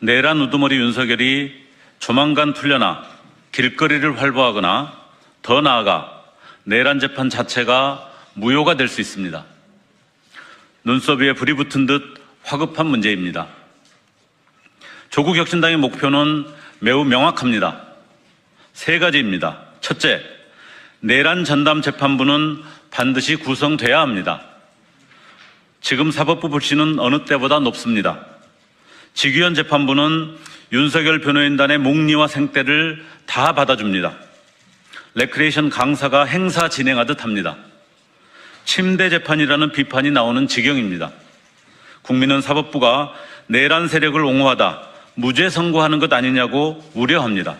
내란 우두머리 윤석열이 조만간 풀려나 길거리를 활보하거나 더 나아가 내란 재판 자체가 무효가 될 수 있습니다. 눈썹 위에 불이 붙은 듯 화급한 문제입니다. 조국 혁신당의 목표는 매우 명확합니다. 세 가지입니다. 첫째, 내란 전담 재판부는 반드시 구성돼야 합니다. 지금 사법부 불씨는 어느 때보다 높습니다. 직위원 재판부는 윤석열 변호인단의 목리와 생떼를 다 받아줍니다. 레크레이션 강사가 행사 진행하듯 합니다. 침대 재판이라는 비판이 나오는 지경입니다. 국민은 사법부가 내란 세력을 옹호하다 무죄 선고하는 것 아니냐고 우려합니다.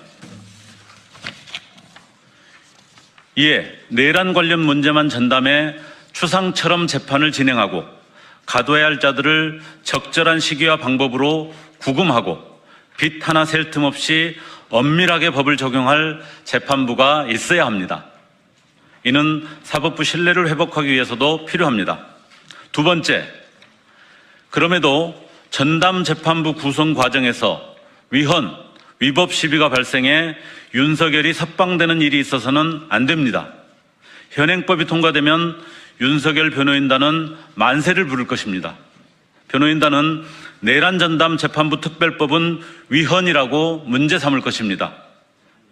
이에 내란 관련 문제만 전담해 추상처럼 재판을 진행하고 가둬야 할 자들을 적절한 시기와 방법으로 구금하고 빛 하나 셀 틈 없이 엄밀하게 법을 적용할 재판부가 있어야 합니다. 이는 사법부 신뢰를 회복하기 위해서도 필요합니다. 두 번째, 그럼에도 전담 재판부 구성 과정에서 위헌, 위법 시비가 발생해 윤석열이 석방되는 일이 있어서는 안 됩니다. 현행법이 통과되면 윤석열 변호인단은 만세를 부를 것입니다. 변호인단은 내란 전담 재판부 특별법은 위헌이라고 문제 삼을 것입니다.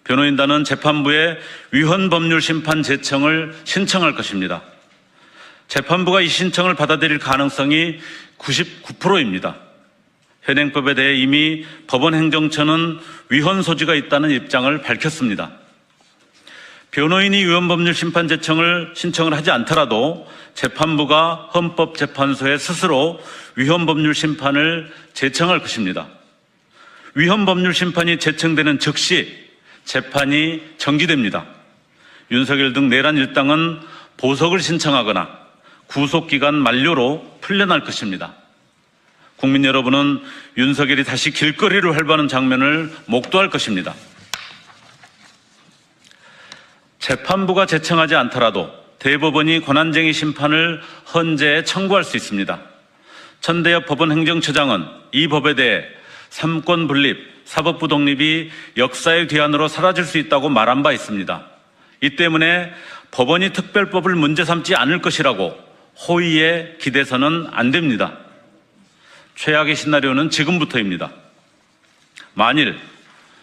변호인단은 재판부에 위헌 법률 심판 제청을 신청할 것입니다. 재판부가 이 신청을 받아들일 가능성이 99%입니다. 현행법에 대해 이미 법원 행정처는 위헌 소지가 있다는 입장을 밝혔습니다. 변호인이 위헌 법률 심판 제청을 신청을 하지 않더라도 재판부가 헌법재판소에 스스로 위헌 법률 심판을 제청할 것입니다. 위헌 법률 심판이 제청되는 즉시 재판이 정지됩니다. 윤석열 등 내란 일당은 보석을 신청하거나 구속기간 만료로 풀려날 것입니다. 국민 여러분은 윤석열이 다시 길거리를 활보하는 장면을 목도할 것입니다. 재판부가 제청하지 않더라도 대법원이 권한쟁의 심판을 헌재에 청구할 수 있습니다. 천대엽 법원 행정처장은 이 법에 대해 삼권 분립, 사법부 독립이 역사의 뒤안으로 사라질 수 있다고 말한 바 있습니다. 이 때문에 법원이 특별법을 문제 삼지 않을 것이라고 호의에 기대서는 안 됩니다. 최악의 시나리오는 지금부터입니다. 만일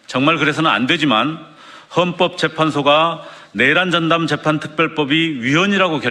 정말 그래서는 안 되지만 헌법재판소가 내란 전담 재판 특별법이 위헌이라고 결